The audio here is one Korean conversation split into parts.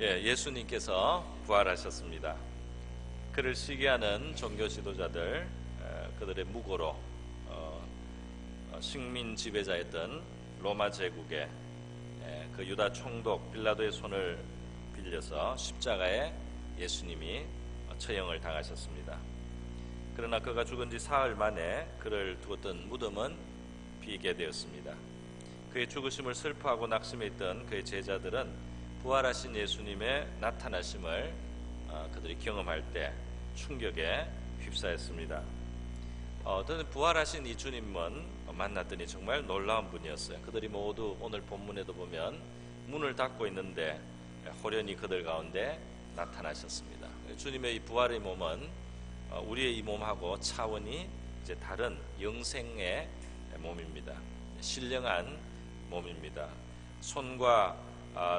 예, 예수님께서 부활하셨습니다. 그를 시기하는 종교 지도자들 에, 그들의 무고로 어, 어, 식민 지배자였던 로마 제국의 에, 그 유다 총독 빌라도의 손을 빌려서 십자가에 예수님이 어, 처형을 당하셨습니다. 그러나 그가 죽은 지 사흘 만에 그를 두었던 무덤은 비게 되었습니다. 그의 죽으심을 슬퍼하고 낙심해 있던 그의 제자들은 부활하신 예수님의 나타나심을 어, 그들이 경험할 때 충격에 휩싸였습니다. 어, 부활하신 이 주님은 만났더니 정말 놀라운 분이었어요. 그들이 모두 오늘 본문에도 보면 문을 닫고 있는데 호련히 그들 가운데 나타나셨습니다. 주님의 이 부활의 몸은 어, 우리의 이 몸하고 차원이 이제 다른 영생의 몸입니다. 신령한 몸입니다. 손과 아,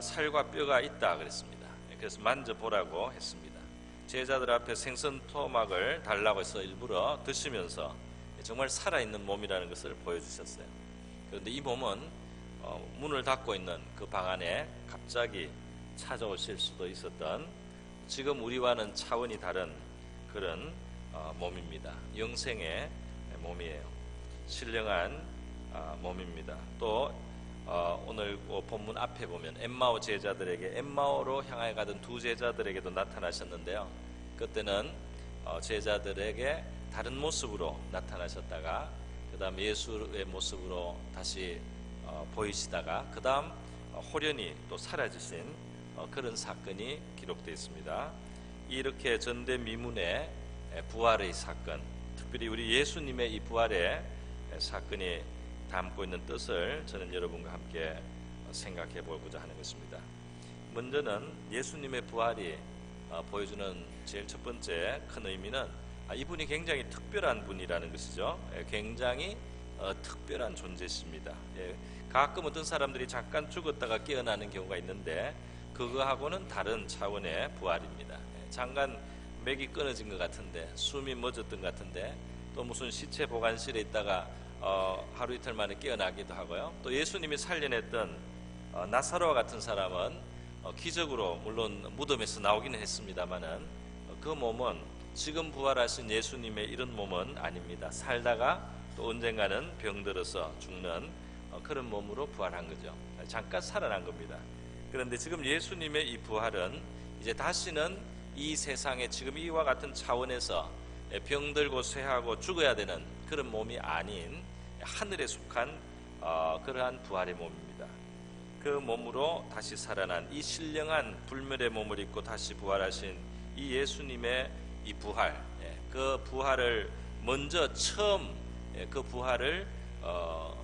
살과 뼈가 있다 그랬습니다. 그래서 만져보라고 했습니다. 제자들 앞에 생선 토막을 달라고 해서 일부러 드시면서 정말 살아있는 몸이라는 것을 보여주셨어요. 그런데 이 몸은 어, 문을 닫고 있는 그 방 안에 갑자기 찾아오실 수도 있었던 지금 우리와는 차원이 다른 그런 어, 몸입니다. 영생의 몸이에요. 신령한 아, 몸입니다. 또 어, 오늘 그 본문 앞에 보면 엠마오 제자들에게 엠마오로 향해 가던 두 제자들에게도 나타나셨는데요. 그때는 어, 제자들에게 다른 모습으로 나타나셨다가 그다음 예수의 모습으로 다시 어, 보이시다가 그다음 어, 호련히 또 사라지신 어, 그런 사건이 기록되어 있습니다. 이렇게 전대미문의 에, 부활의 사건, 특별히 우리 예수님의 이 부활의 에, 사건이 담고 있는 뜻을 저는 여러분과 함께 생각해 보고자 하는 것입니다. 먼저는 예수님의 부활이 어, 보여주는 제일 첫 번째 큰 의미는 아, 이분이 굉장히 특별한 분이라는 것이죠. 예, 굉장히 어, 특별한 존재십니다. 예, 가끔 어떤 사람들이 잠깐 죽었다가 깨어나는 경우가 있는데 그거하고는 다른 차원의 부활입니다. 예, 잠깐 맥이 끊어진 것 같은데 숨이 멎었던 것 같은데 또 무슨 시체 보관실에 있다가 어, 하루 이틀 만에 깨어나기도 하고요. 또 예수님이 살려냈던 어, 나사로와 같은 사람은 어, 기적으로 물론 무덤에서 나오기는 했습니다만은 어, 그 몸은 지금 부활하신 예수님의 이런 몸은 아닙니다. 살다가 또 언젠가는 병들어서 죽는 어, 그런 몸으로 부활한 거죠. 잠깐 살아난 겁니다. 그런데 지금 예수님의 이 부활은 이제 다시는 이 세상에 지금 이와 같은 차원에서 병들고 쇠하고 죽어야 되는 그런 몸이 아닌 하늘에 속한 어, 그러한 부활의 몸입니다. 그 몸으로 다시 살아난 이 신령한 불멸의 몸을 입고 다시 부활하신 이 예수님의 이 부활, 예, 그 부활을 먼저 처음 예, 그 부활을 어,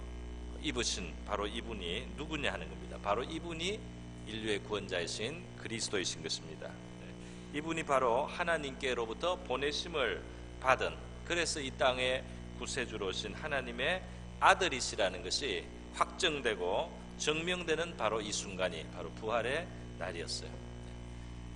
입으신 바로 이분이 누구냐 하는 겁니다. 바로 이분이 인류의 구원자이신 그리스도이신 것입니다. 예, 이분이 바로 하나님께로부터 보내심을 받은 그래서 이 땅에 구세주로 오신 하나님의 아들이시라는 것이 확정되고 증명되는 바로 이 순간이 바로 부활의 날이었어요.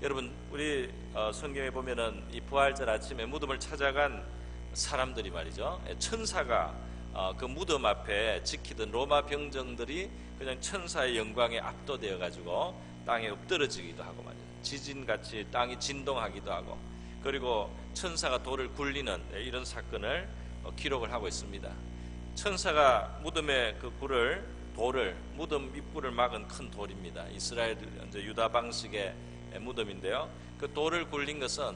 여러분 우리 어, 성경에 보면은 이 부활절 아침에 무덤을 찾아간 사람들이 말이죠. 예, 천사가 어, 그 무덤 앞에 지키던 로마 병정들이 그냥 천사의 영광에 압도되어 가지고 땅에 엎드러지기도 하고 말이죠. 지진 같이 땅이 진동하기도 하고 그리고 천사가 돌을 굴리는 예, 이런 사건을 어, 기록을 하고 있습니다. 천사가 무덤의 그 굴을 돌을 무덤 입구를 막은 큰 돌입니다. 이스라엘 이제 유다 방식의 무덤인데요. 그 돌을 굴린 것은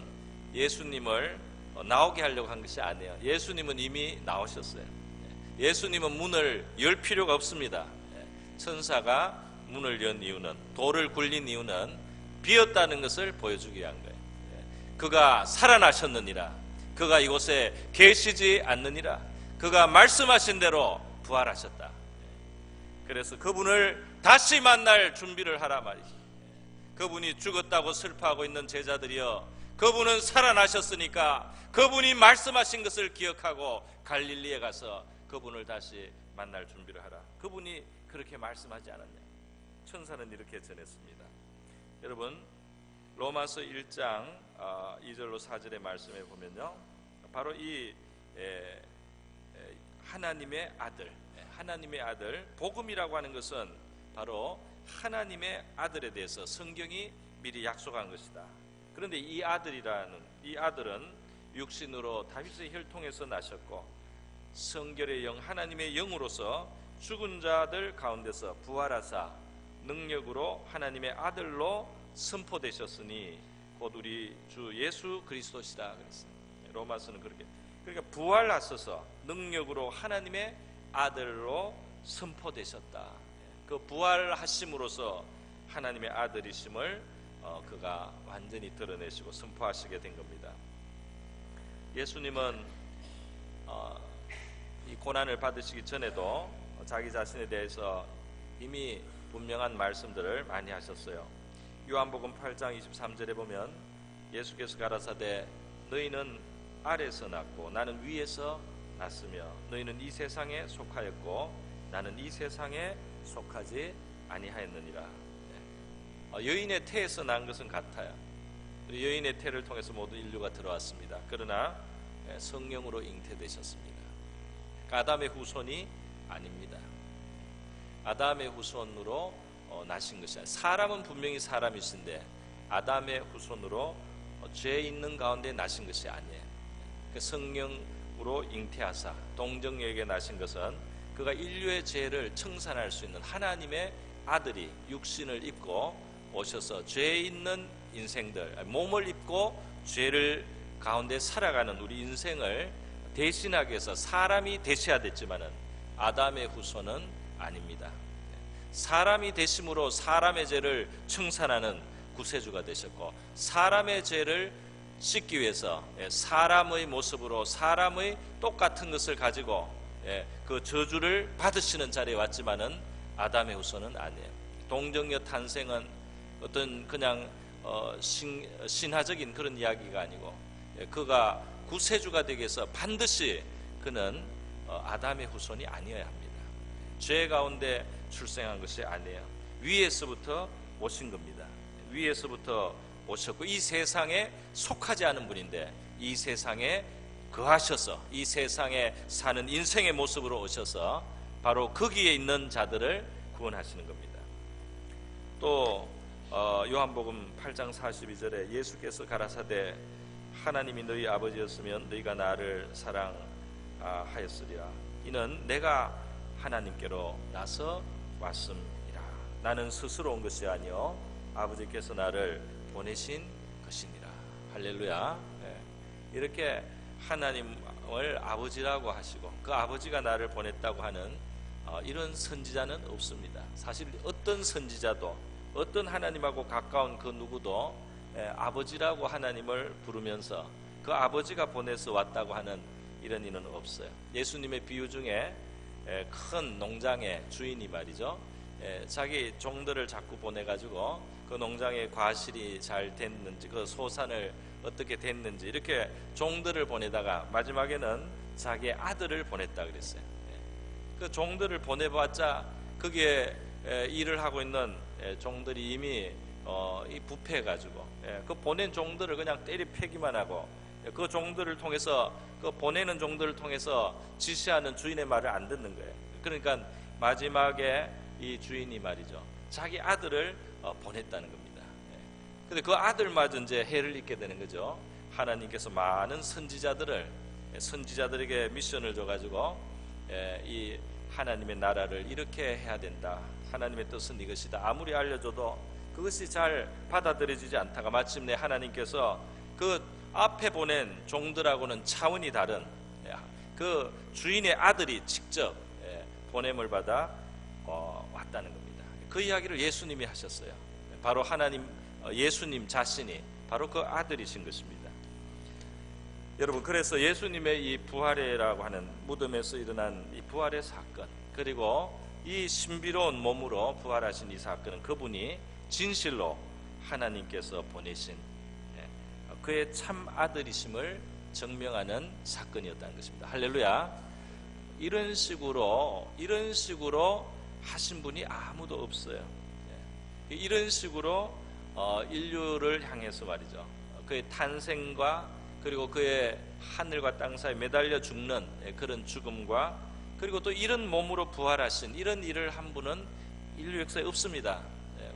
예수님을 어, 나오게 하려고 한 것이 아니에요. 예수님은 이미 나오셨어요. 예수님은 문을 열 필요가 없습니다. 천사가 문을 연 이유는 돌을 굴린 이유는 비었다는 것을 보여주기 위한 거예요. 그가 살아나셨느니라. 그가 이곳에 계시지 않느니라. 그가 말씀하신 대로 부활하셨다. 그래서 그분을 다시 만날 준비를 하라 말이지. 그분이 죽었다고 슬퍼하고 있는 제자들이여 그분은 살아나셨으니까 그분이 말씀하신 것을 기억하고 갈릴리에 가서 그분을 다시 만날 준비를 하라. 그분이 그렇게 말씀하지 않았냐? 천사는 이렇게 전했습니다. 여러분 로마서 1장 2절로 4절의 말씀에 보면요. 바로 이 하나님의 아들, 하나님의 아들 복음이라고 하는 것은 바로 하나님의 아들에 대해서 성경이 미리 약속한 것이다. 그런데 이 아들이라는 이 아들은 육신으로 다윗의 혈통에서 나셨고 성결의 영 하나님의 영으로서 죽은 자들 가운데서 부활하사 능력으로 하나님의 아들로 선포되셨으니 곧 우리 주 예수 그리스도시다 그랬어요. 로마서는 그렇게 그러니까 부활하셔서 능력으로 하나님의 아들로 선포되셨다. 그 부활하심으로써 하나님의 아들이심을 어, 그가 완전히 드러내시고 선포하시게 된 겁니다. 예수님은 어, 이 고난을 받으시기 전에도 자기 자신에 대해서 이미 분명한 말씀들을 많이 하셨어요. 요한복음 8장 23절에 보면 예수께서 가라사대 너희는 아래서 났고 나는 위에서 났으며 너희는 이 세상에 속하였고 나는 이 세상에 속하지 아니하였느니라. 네. 어, 여인의 태에서 난 것은 같아요. 여인의 태를 통해서 모두 인류가 들어왔습니다. 그러나 예, 성령으로 잉태되셨습니다. 아담의 후손이 아닙니다. 아담의 후손으로 어, 나신 것이 아니라 사람은 분명히 사람이신데 아담의 후손으로 어, 죄 있는 가운데 나신 것이 아니에요. 그 성령으로 잉태하사 동정에게 나신 것은 그가 인류의 죄를 청산할 수 있는 하나님의 아들이 육신을 입고 오셔서 죄 있는 인생들 몸을 입고 죄를 가운데 살아가는 우리 인생을 대신하기 위해서 사람이 되셔야 됐지만은 아담의 후손은 아닙니다. 사람이 되심으로 사람의 죄를 청산하는 구세주가 되셨고 사람의 죄를 씻기 위해서 예, 사람의 모습으로 사람의 똑같은 것을 가지고 예, 그 저주를 받으시는 자리에 왔지만은 아담의 후손은 아니에요. 동정녀 탄생은 어떤 그냥 어, 신, 신화적인 그런 이야기가 아니고 예, 그가 구세주가 되기 위해서 반드시 그는 어, 아담의 후손이 아니어야 합니다. 죄 가운데 출생한 것이 아니에요. 위에서부터 오신 겁니다. 위에서부터 오셨고 이 세상에 속하지 않은 분인데 이 세상에 거하셔서 이 세상에 사는 인생의 모습으로 오셔서 바로 거기에 있는 자들을 구원하시는 겁니다. 또 어, 요한복음 8장 42절에 예수께서 가라사대 하나님이 너희 아버지였으면 너희가 나를 사랑하였으리라. 이는 내가 하나님께로 나서 왔음이라. 나는 스스로 온 것이 아니요 아버지께서 나를 보내신 것이니라. 할렐루야. 네. 이렇게 하나님을 아버지라고 하시고 그 아버지가 나를 보냈다고 하는 어, 이런 선지자는 없습니다. 사실 어떤 선지자도 어떤 하나님하고 가까운 그 누구도 예, 아버지라고 하나님을 부르면서 그 아버지가 보내서 왔다고 하는 이런 이는 없어요. 예수님의 비유 중에 예, 큰 농장의 주인이 말이죠. 예, 자기 종들을 자꾸 보내가지고 그 농장의 과실이 잘 됐는지 그 소산을 어떻게 됐는지 이렇게 종들을 보내다가 마지막에는 자기의 아들을 보냈다 그랬어요. 예. 그 종들을 보내봤자 거기에 일을 하고 있는 종들이 이미 어, 이 부패해가지고 그 보낸 종들을 그냥 때리 패기만 하고 그 종들을 통해서 그 보내는 종들을 통해서 지시하는 주인의 말을 안 듣는 거예요. 그러니까 마지막에 이 주인이 말이죠. 자기 아들을 어, 보냈다는 겁니다. 근데 그 아들마저 이제 해를 입게 되는 거죠. 하나님께서 많은 선지자들을 선지자들에게 미션을 줘가지고 이 하나님의 나라를 이렇게 해야 된다. 하나님의 뜻은 이것이다. 아무리 알려줘도 그것이 잘 받아들여지지 않다가 마침내 하나님께서 그 앞에 보낸 종들하고는 차원이 다른 그 주인의 아들이 직접 보냄을 받아 어, 왔다는 겁니다. 그 이야기를 예수님이 하셨어요. 바로 하나님 어, 예수님 자신이 바로 그 아들이신 것입니다. 여러분 그래서 예수님의 이 부활이라고 하는 무덤에서 일어난 이 부활의 사건 그리고 이 신비로운 몸으로 부활하신 이 사건은 그분이 진실로 하나님께서 보내신 예, 그의 참 아들이심을 증명하는 사건이었다는 것입니다. 할렐루야. 이런 식으로 이런 식으로 하신 분이 아무도 없어요. 예, 이런 식으로 어, 인류를 향해서 말이죠. 그의 탄생과 그리고 그의 하늘과 땅 사이 매달려 죽는 예, 그런 죽음과 그리고 또 이런 몸으로 부활하신 이런 일을 한 분은 인류 역사에 없습니다.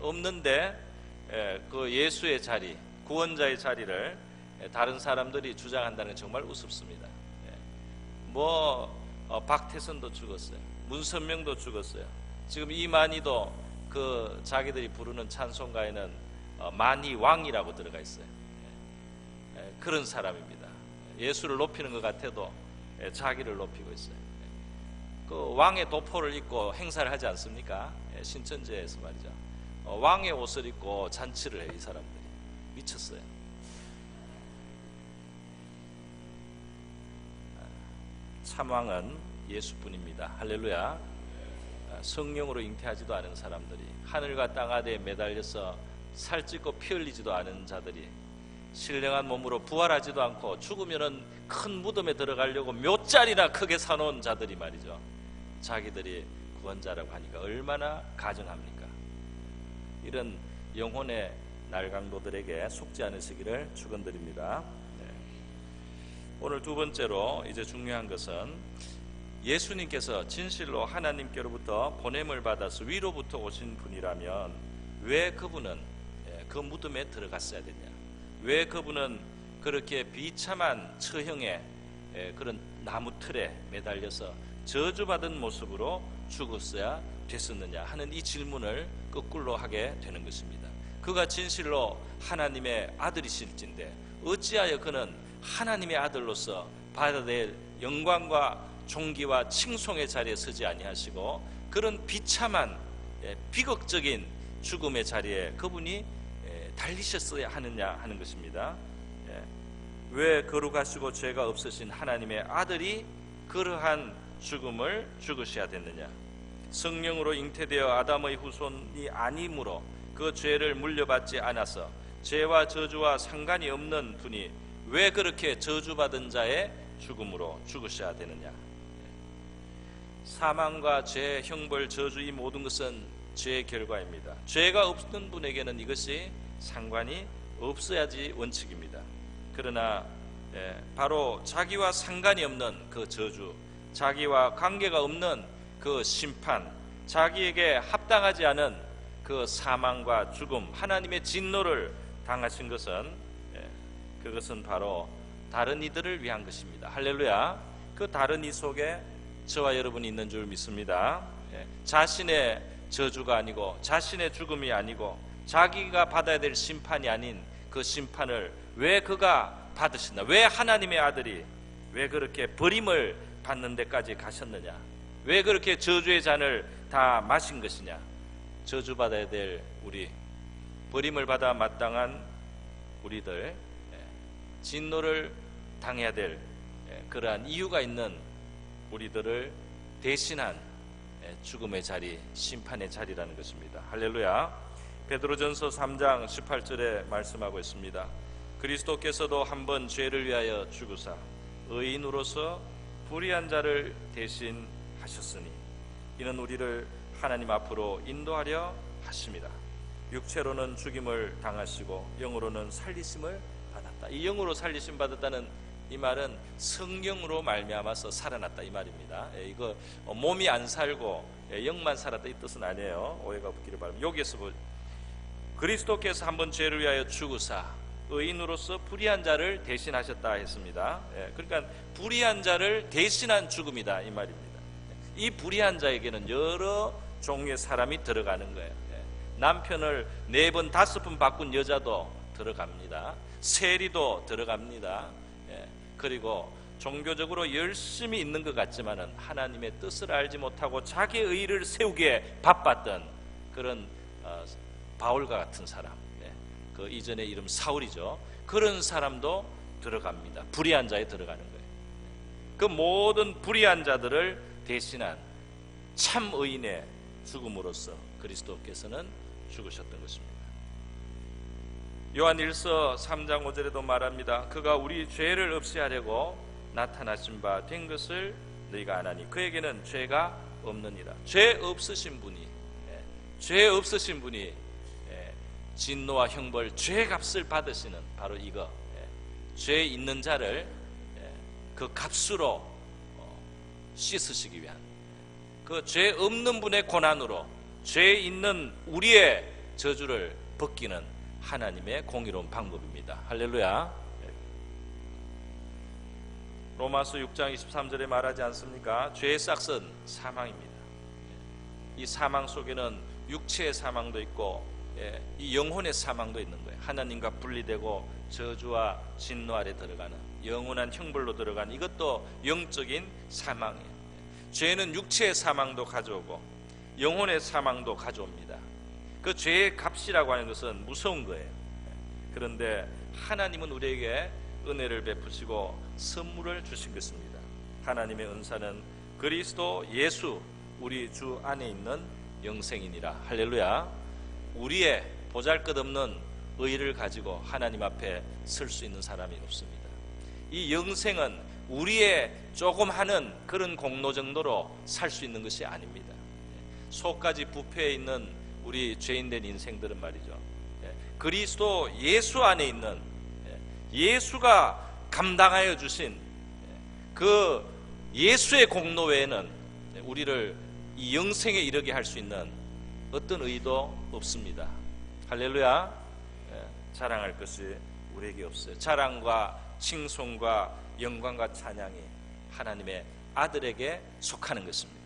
없는데 예, 그 예수의 자리, 구원자의 자리를 예, 다른 사람들이 주장한다는 건 정말 우습습니다. 예. 뭐 어, 박태선도 죽었어요. 문선명도 죽었어요. 지금 이만희도 그 자기들이 부르는 찬송가에는 어, 만희 왕이라고 들어가 있어요. 예. 예, 그런 사람입니다. 예수를 높이는 것 같아도 예, 자기를 높이고 있어요. 예. 그 왕의 도포를 입고 행사를 하지 않습니까? 예, 신천지에서 말이죠. 어, 왕의 옷을 입고 잔치를 해요, 이 사람들이. 미쳤어요. 참왕은 예수뿐입니다. 할렐루야. 아, 성령으로 잉태하지도 않은 사람들이 하늘과 땅 아래에 매달려서 살찌고 피 흘리지도 않은 자들이 신령한 몸으로 부활하지도 않고 죽으면은 큰 무덤에 들어가려고 몇 자리나 크게 사놓은 자들이 말이죠. 자기들이 구원자라고 하니까 얼마나 가정합니까? 이런 영혼의 날강도들에게 속지 않으시기를 축원드립니다. 네. 오늘 두 번째로 이제 중요한 것은 예수님께서 진실로 하나님께로부터 보냄을 받아서 위로부터 오신 분이라면 왜 그분은 예, 그 무덤에 들어갔어야 되냐? 왜 그분은 그렇게 비참한 처형의 예, 그런 나무 틀에 매달려서 저주받은 모습으로 죽었어야 됐었느냐 하는 이 질문을 거꾸로 하게 되는 것입니다. 그가 진실로 하나님의 아들이실진데 어찌하여 그는 하나님의 아들로서 받아야 될 영광과 존귀와 칭송의 자리에 서지 아니하시고 그런 비참한 예, 비극적인 죽음의 자리에 그분이 예, 달리셨어야 하느냐 하는 것입니다. 예, 왜 거룩하시고 죄가 없으신 하나님의 아들이 그러한 죽음을 죽으셔야 됐느냐? 성령으로 잉태되어 아담의 후손이 아니므로 그 죄를 물려받지 않아서 죄와 저주와 상관이 없는 분이 왜 그렇게 저주받은 자의 죽음으로 죽으셔야 되느냐? 사망과 죄, 형벌, 저주 이 모든 것은 죄의 결과입니다. 죄가 없는 분에게는 이것이 상관이 없어야지 원칙입니다. 그러나 예, 바로 자기와 상관이 없는 그 저주, 자기와 관계가 없는 그 심판, 자기에게 합당하지 않은 그 사망과 죽음, 하나님의 진노를 당하신 것은 예, 그것은 바로 다른 이들을 위한 것입니다. 할렐루야. 그 다른 이 속에 저와 여러분이 있는 줄 믿습니다. 예, 자신의 저주가 아니고 자신의 죽음이 아니고 자기가 받아야 될 심판이 아닌 그 심판을 왜 그가 받으신다? 왜 하나님의 아들이 왜 그렇게 버림을 받는 데까지 가셨느냐? 왜 그렇게 저주의 잔을 다 마신 것이냐? 저주 받아야 될 우리 버림을 받아 마땅한 우리들 예, 진노를 당해야 될 예, 그러한 이유가 있는 우리들을 대신한 예, 죽음의 자리, 심판의 자리라는 것입니다. 할렐루야. 베드로전서 3장 18절에 말씀하고 있습니다. 그리스도께서도 한 번 죄를 위하여 죽으사 의인으로서 불의한 자를 대신 하셨으니 이는 우리를 하나님 앞으로 인도하려 하십니다. 육체로는 죽임을 당하시고 영으로는 살리심을 받았다. 이 영으로 살리심 받았다는 이 말은 성령으로 말미암아서 살아났다 이 말입니다. 예, 이거 어, 몸이 안 살고 예, 영만 살았다 이 뜻은 아니에요. 오해가 없기를 바랍니다. 여기에서 보 그리스도께서 한번 죄를 위하여 죽으사 의인으로서 불의한 자를 대신하셨다 했습니다. 예, 그러니까 불의한 자를 대신한 죽음이다 이 말입니다. 이 불의한 자에게는 여러 종류의 사람이 들어가는 거예요. 예, 남편을 네 번 다섯 번 바꾼 여자도 들어갑니다. 세리도 들어갑니다. 예, 그리고 종교적으로 열심히 있는 것 같지만은 하나님의 뜻을 알지 못하고 자기의 의를 세우기에 바빴던 그런 어, 바울과 같은 사람, 예, 그 이전의 이름 사울이죠. 그런 사람도 들어갑니다. 불의한 자에 들어가는 거예요. 그 모든 불의한 자들을 대신한 참 의인의 죽음으로써 그리스도께서는 죽으셨던 것입니다. 요한 1서 3장 5절에도 말합니다. 그가 우리 죄를 없이 하려고 나타나신 바 된 것을 너희가 아나니 그에게는 죄가 없느니라. 죄 없으신 분이 예, 죄 없으신 분이 예, 진노와 형벌 죄 값을 받으시는 바로 이거 예, 죄 있는 자를 예, 그 값으로 어, 씻으시기 위한 그 죄 없는 분의 고난으로 죄 있는 우리의 저주를 벗기는 하나님의 공의로운 방법입니다. 할렐루야. 로마서 6장 23절에 말하지 않습니까? 죄의 싹은 사망입니다. 이 사망 속에는 육체의 사망도 있고 예, 이 영혼의 사망도 있는 거예요. 하나님과 분리되고 저주와 진노 아래 들어가는 영원한 형벌로 들어가는 이것도 영적인 사망이에요. 죄는 육체의 사망도 가져오고 영혼의 사망도 가져옵니다. 그 죄의 값이라고 하는 것은 무서운 거예요. 그런데 하나님은 우리에게 은혜를 베푸시고 선물을 주신 것입니다. 하나님의 은사는 그리스도 예수 우리 주 안에 있는 영생이니라. 할렐루야. 우리의 보잘것없는 의를 가지고 하나님 앞에 설 수 있는 사람이 없습니다. 이 영생은 우리의 조금 하는 그런 공로 정도로 살 수 있는 것이 아닙니다. 속까지 부패해 있는 우리 죄인된 인생들은 말이죠. 예, 그리스도 예수 안에 있는 예, 예수가 감당하여 주신 예, 그 예수의 공로 외에는 우리를 이 영생에 이르게 할 수 있는 어떤 의도 없습니다. 할렐루야. 자랑할 것이 우리에게 없어요. 자랑과 칭송과 영광과 찬양이 하나님의 아들에게 속하는 것입니다.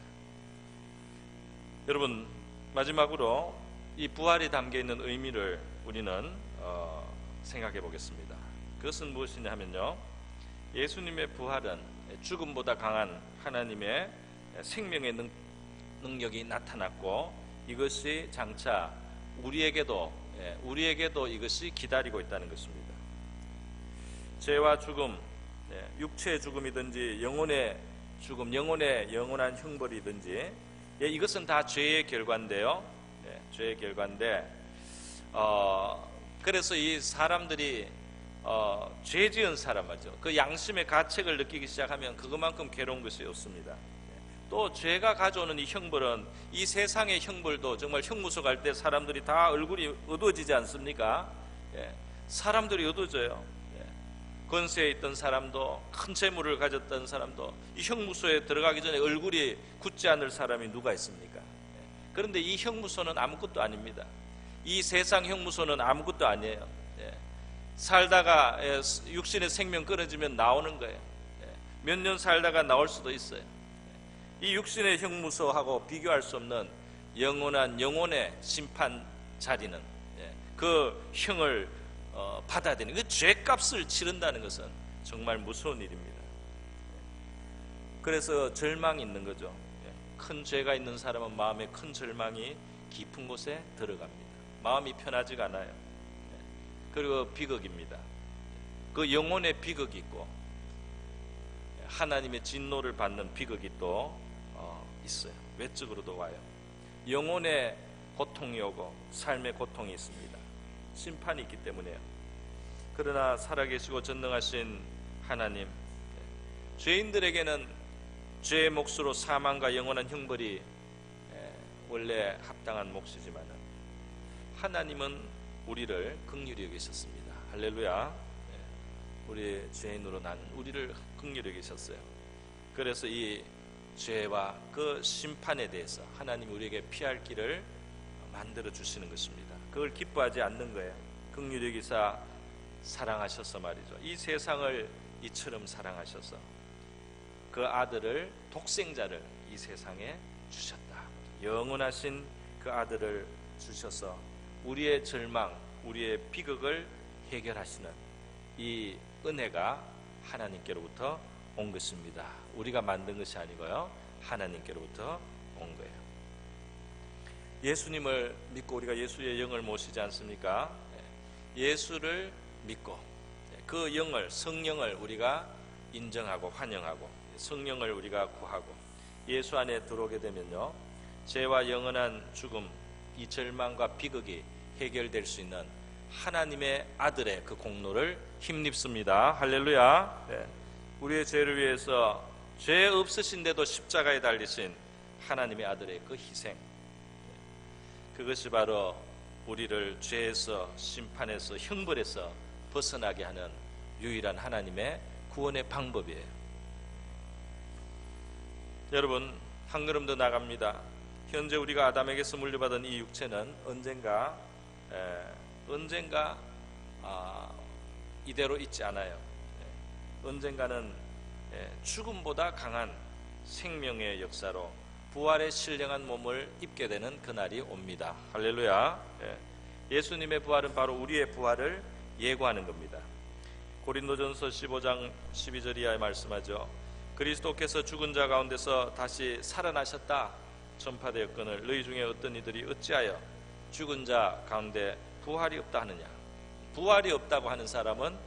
여러분 마지막으로 이 부활이 담겨 있는 의미를 우리는 어, 생각해 보겠습니다. 그것은 무엇이냐 하면요. 예수님의 부활은 죽음보다 강한 하나님의 생명의 능, 능력이 나타났고 이것이 장차 우리에게도 예, 우리에게도 이것이 기다리고 있다는 것입니다. 죄와 죽음, 예, 육체의 죽음이든지 영혼의 죽음, 영혼의 영원한 형벌이든지 예, 이것은 다 죄의 결과인데요. 예, 죄의 결과인데 어, 그래서 이 사람들이 어, 죄 지은 사람 말이죠. 그 양심의 가책을 느끼기 시작하면 그것만큼 괴로운 것이 없습니다. 예, 또 죄가 가져오는 이 형벌은 이 세상의 형벌도 정말 형무소 갈 때 사람들이 다 얼굴이 어두워지지 않습니까? 예, 사람들이 어두워져요. 예, 권세에 있던 사람도 큰 재물을 가졌던 사람도 이 형무소에 들어가기 전에 얼굴이 굳지 않을 사람이 누가 있습니까? 예, 그런데 이 형무소는 아무것도 아닙니다. 이 세상 형무소는 아무것도 아니에요. 예, 살다가 예, 육신의 생명 끊어지면 나오는 거예요. 예, 몇년 살다가 나올 수도 있어요. 이 육신의 형무소하고 비교할 수 없는 영원한 영혼의 심판 자리는 예, 그 형을 어, 받아야 되는 그 죄값을 치른다는 것은 정말 무서운 일입니다. 그래서 절망이 있는 거죠. 예, 큰 죄가 있는 사람은 마음에 큰 절망이 깊은 곳에 들어갑니다. 마음이 편하지가 않아요. 예, 그리고 비극입니다. 그 영혼의 비극이 있고 예, 하나님의 진노를 받는 비극이 또 어, 있어요. 외적으로도 와요. 영혼의 고통이 오고 삶의 고통이 있습니다. 심판이 있기 때문에요. 그러나 살아계시고 전능하신 하나님, 죄인들에게는 죄의 몫으로 사망과 영원한 형벌이 원래 합당한 몫이지만 하나님은 우리를 극률히 여기셨습니다. 할렐루야. 우리 죄인으로 난 우리를 극률히 여기셨어요. 그래서 이 죄와 그 심판에 대해서 하나님 우리에게 피할 길을 만들어 주시는 것입니다. 그걸 기뻐하지 않는 거예요. 극률히 기사 사랑하셔서 말이죠. 이 세상을 이처럼 사랑하셔서 그 아들을 독생자를 이 세상에 주셨다. 영원하신 그 아들을 주셔서 우리의 절망, 우리의 비극을 해결하시는 이 은혜가 하나님께로부터 온 것입니다. 우리가 만든 것이 아니고요. 하나님께로부터 온 거예요. 예수님을 믿고 우리가 예수의 영을 모시지 않습니까? 예수를 믿고 그 영을 성령을 우리가 인정하고 환영하고 성령을 우리가 구하고 예수 안에 들어오게 되면요. 죄와 영원한 죽음, 이 절망과 비극이 해결될 수 있는 하나님의 아들의 그 공로를 힘입습니다. 할렐루야. 네. 우리의 죄를 위해서 죄 없으신데도 십자가에 달리신 하나님의 아들의 그 희생. 그것이 바로 우리를 죄에서 심판에서 형벌에서 벗어나게 하는 유일한 하나님의 구원의 방법이에요. 여러분 한 걸음 더 나갑니다. 현재 우리가 아담에게서 물려받은 이 육체는 언젠가 에, 언젠가 아, 이대로 있지 않아요. 예, 언젠가는 예, 죽음보다 강한 생명의 역사로 부활의 신령한 몸을 입게 되는 그날이 옵니다. 할렐루야. 예, 예수님의 부활은 바로 우리의 부활을 예고하는 겁니다. 고린도전서 15장 12절 이하에 말씀하죠. 그리스도께서 죽은 자 가운데서 다시 살아나셨다 전파되었거늘 너희 중에 어떤 이들이 어찌하여 죽은 자 가운데 부활이 없다 하느냐. 부활이 없다고 하는 사람은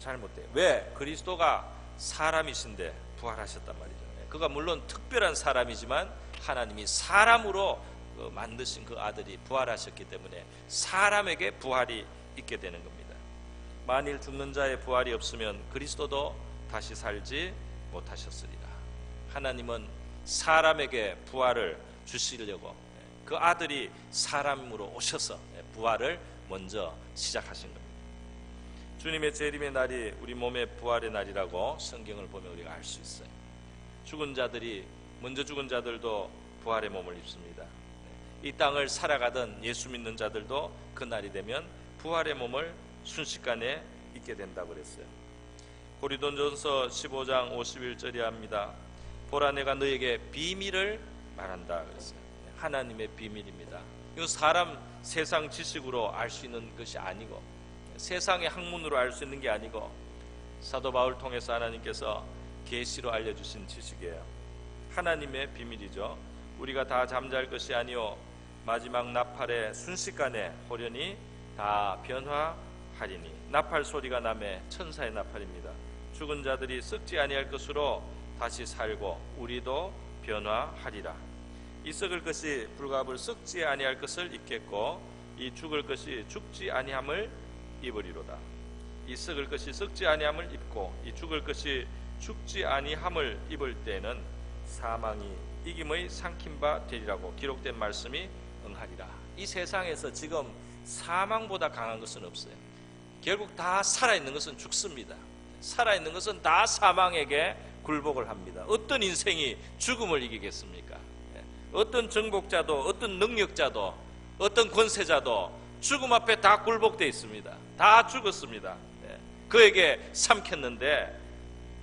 잘못돼요. 왜? 그리스도가 사람이신데 부활하셨단 말이죠. 그가 물론 특별한 사람이지만 하나님이 사람으로 그 만드신 그 아들이 부활하셨기 때문에 사람에게 부활이 있게 되는 겁니다. 만일 죽는 자의 부활이 없으면 그리스도도 다시 살지 못하셨으리라. 하나님은 사람에게 부활을 주시려고 그 아들이 사람으로 오셔서 부활을 먼저 시작하신 겁니다. 주님의 재림의 날이 우리 몸의 부활의 날이라고 성경을 보면 우리가 알 수 있어요. 죽은 자들이 먼저 죽은 자들도 부활의 몸을 입습니다. 이 땅을 살아가던 예수 믿는 자들도 그 날이 되면 부활의 몸을 순식간에 입게 된다고 그랬어요. 고리돈전서 15장 51절이 합니다. 보라 내가 너에게 비밀을 말한다 그랬어요. 하나님의 비밀입니다. 이거 사람 세상 지식으로 알 수 있는 것이 아니고 세상의 학문으로 알 수 있는 게 아니고 사도 바울 통해서 하나님께서 계시로 알려 주신 지식이에요. 하나님의 비밀이죠. 우리가 다 잠잘 것이 아니요 마지막 나팔의 순식간에 호련히 다 변화하리니 나팔 소리가 남에 천사의 나팔입니다. 죽은 자들이 썩지 아니할 것으로 다시 살고 우리도 변화하리라. 이 썩을 것이 불갑을 썩지 아니할 것을 입겠고 이 죽을 것이 죽지 아니함을 입으리로다. 이 썩을 것이 썩지 아니함을 입고 이 죽을 것이 죽지 아니함을 입을 때는 사망이 이김의 삼킨 바 되리라고 기록된 말씀이 응하리라. 이 세상에서 지금 사망보다 강한 것은 없어요. 결국 다 살아있는 것은 죽습니다. 살아있는 것은 다 사망에게 굴복을 합니다. 어떤 인생이 죽음을 이기겠습니까? 예. 어떤 정복자도, 어떤 능력자도, 어떤 권세자도 죽음 앞에 다 굴복되어 있습니다. 다 죽었습니다. 예. 그에게 삼켰는데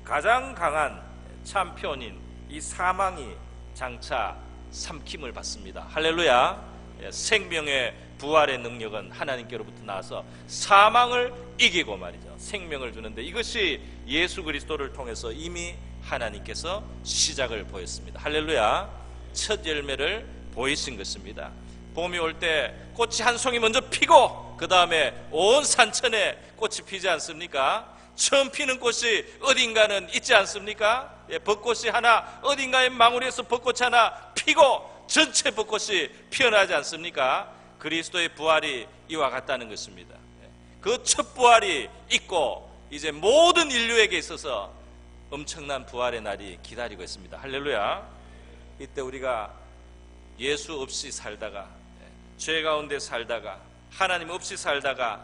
가장 강한 참편인 이 사망이 장차 삼킴을 받습니다. 할렐루야. 예, 생명의 부활의 능력은 하나님께로부터 나와서 사망을 이기고 말이죠. 생명을 주는데 이것이 예수 그리스도를 통해서 이미 하나님께서 시작을 보였습니다. 할렐루야. 첫 열매를 보이신 것입니다. 봄이 올 때 꽃이 한 송이 먼저 피고 그 다음에 온 산천에 꽃이 피지 않습니까? 처음 피는 꽃이 어딘가는 있지 않습니까? 예, 벚꽃이 하나 어딘가에 망우리에서 벚꽃 하나 피고 전체 벚꽃이 피어나지 않습니까? 그리스도의 부활이 이와 같다는 것입니다. 그 첫 부활이 있고 이제 모든 인류에게 있어서 엄청난 부활의 날이 기다리고 있습니다. 할렐루야. 이때 우리가 예수 없이 살다가 죄 가운데 살다가 하나님 없이 살다가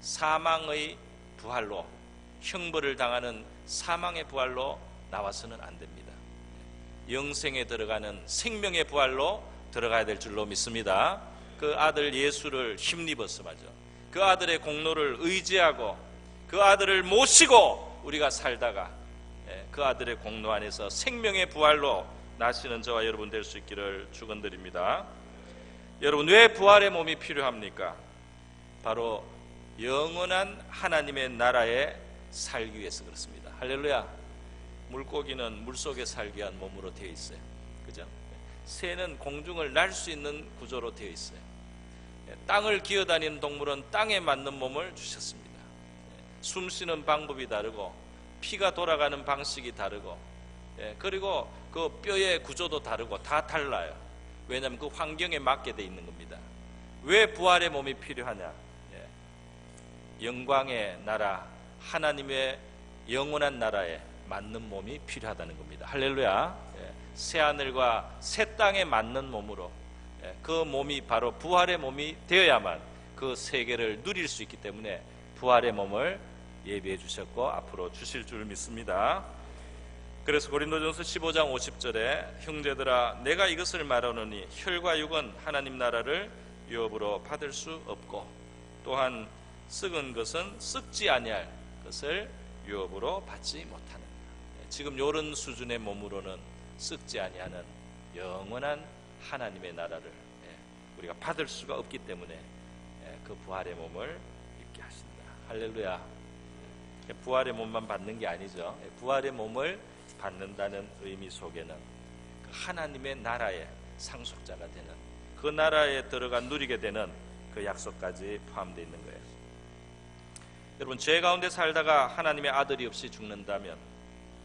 사망의 부활로 형벌을 당하는 사망의 부활로 나와서는 안 됩니다. 영생에 들어가는 생명의 부활로 들어가야 될 줄로 믿습니다. 그 아들 예수를 힘입어서 맞아. 그 아들의 공로를 의지하고 그 아들을 모시고 우리가 살다가 예, 그 아들의 공로 안에서 생명의 부활로 나시는 저와 여러분 될 수 있기를 축원드립니다. 여러분 왜 부활의 몸이 필요합니까? 바로 영원한 하나님의 나라에 살기 위해서 그렇습니다. 할렐루야. 물고기는 물속에 살기 위한 몸으로 되어 있어요. 그죠? 새는 공중을 날 수 있는 구조로 되어 있어요. 땅을 기어다니는 동물은 땅에 맞는 몸을 주셨습니다. 숨 쉬는 방법이 다르고 피가 돌아가는 방식이 다르고 예, 그리고 그 뼈의 구조도 다르고 다 달라요. 왜냐하면 그 환경에 맞게 돼 있는 겁니다. 왜 부활의 몸이 필요하냐? 예, 영광의 나라, 하나님의 영원한 나라에 맞는 몸이 필요하다는 겁니다. 할렐루야. 예, 새 하늘과 새 땅에 맞는 몸으로 예, 그 몸이 바로 부활의 몸이 되어야만 그 세계를 누릴 수 있기 때문에 부활의 몸을 예비해 주셨고 앞으로 주실 줄 믿습니다. 그래서 고린도전서 15장 50절에 형제들아 내가 이것을 말하노니 혈과 육은 하나님 나라를 유업으로 받을 수 없고 또한 썩은 것은 썩지 아니할 것을 유업으로 받지 못하는 예, 지금 이런 수준의 몸으로는 썩지 아니하는 영원한 하나님의 나라를 예, 우리가 받을 수가 없기 때문에 예, 그 부활의 몸을 입게 하신다. 할렐루야. 예, 부활의 몸만 받는 게 아니죠. 예, 부활의 몸을 받는다는 의미 속에는 그 하나님의 나라의 상속자가 되는 그 나라에 들어가 누리게 되는 그 약속까지 포함되어 있는 거예요. 여러분 죄 가운데 살다가 하나님의 아들이 없이 죽는다면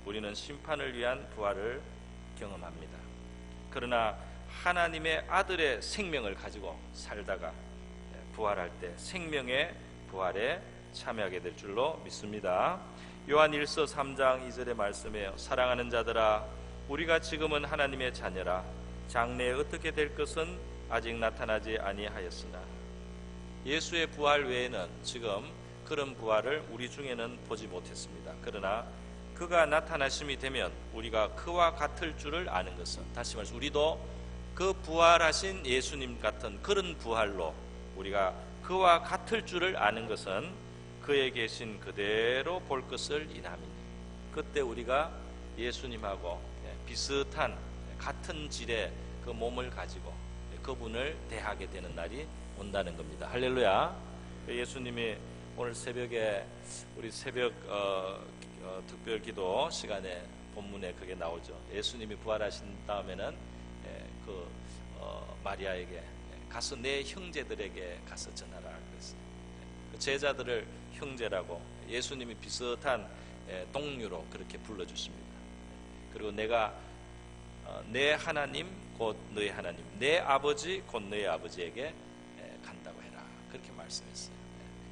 우리는 심판을 위한 부활을 경험합니다. 그러나 하나님의 아들의 생명을 가지고 살다가 부활할 때 생명의 부활에 참여하게 될 줄로 믿습니다. 요한 1서 3장 2절의 말씀에요. 사랑하는 자들아 우리가 지금은 하나님의 자녀라 장래에 어떻게 될 것은 아직 나타나지 아니하였으나 예수의 부활 외에는 지금 그런 부활을 우리 중에는 보지 못했습니다. 그러나 그가 나타나심이 되면 우리가 그와 같을 줄을 아는 것은 다시 말해서 우리도 그 부활하신 예수님 같은 그런 부활로 우리가 그와 같을 줄을 아는 것은 그에 계신 그대로 볼 것을 인함이니 그때 우리가 예수님하고 비슷한 같은 질의 그 몸을 가지고 그분을 대하게 되는 날이 온다는 겁니다. 할렐루야. 예수님이 오늘 새벽에 우리 새벽 어, 어, 특별 기도 시간에 본문에 그게 나오죠. 예수님이 부활하신 다음에는 예, 그 어, 마리아에게 가서 내 형제들에게 가서 전하라 그랬어요. 그 제자들을 형제라고 예수님이 비슷한 예, 동료로 그렇게 불러주십니다. 그리고 내가 어, 내 하나님 곧 너의 하나님, 내 아버지 곧 너의 아버지에게 예, 간다고 해라. 그렇게 말씀했어요.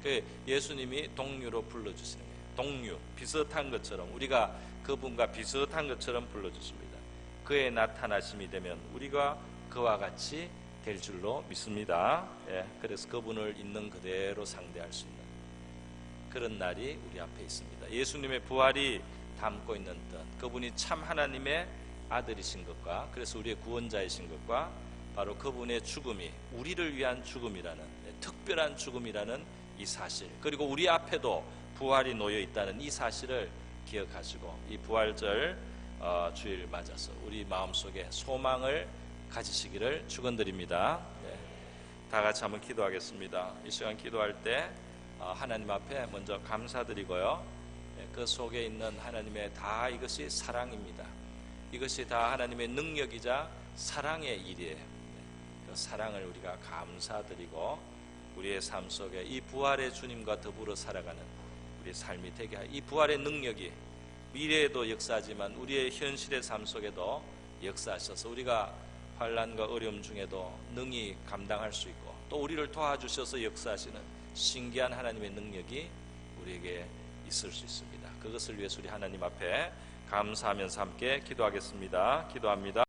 그 예수님이 동료로 불러주시는 거예요. 동료, 비슷한 것처럼 우리가 그분과 비슷한 것처럼 불러주십니다. 그의 나타나심이 되면 우리가 그와 같이 될 줄로 믿습니다. 예, 그래서 그분을 있는 그대로 상대할 수 있는 그런 날이 우리 앞에 있습니다. 예수님의 부활이 담고 있는 뜻, 그분이 참 하나님의 아들이신 것과 그래서 우리의 구원자이신 것과 바로 그분의 죽음이 우리를 위한 죽음이라는 네, 특별한 죽음이라는 이 사실 그리고 우리 앞에도 부활이 놓여 있다는 이 사실을 기억하시고 이 부활절 어, 주일 맞아서 우리 마음속에 소망을 가지시기를 축원드립니다. 네. 다 같이 한번 기도하겠습니다. 이 시간 기도할 때 어, 하나님 앞에 먼저 감사드리고요. 네, 그 속에 있는 하나님의 다 이것이 사랑입니다. 이것이 다 하나님의 능력이자 사랑의 일이에요. 네, 그 사랑을 우리가 감사드리고 우리의 삶 속에 이 부활의 주님과 더불어 살아가는 우리의 삶이 되게 하여 이 부활의 능력이 미래에도 역사하지만 우리의 현실의 삶 속에도 역사하셔서 우리가 환란과 어려움 중에도 능히 감당할 수 있고 또 우리를 도와주셔서 역사하시는 신기한 하나님의 능력이 우리에게 있을 수 있습니다. 그것을 위해서 우리 하나님 앞에 감사하면서 함께 기도하겠습니다. 기도합니다.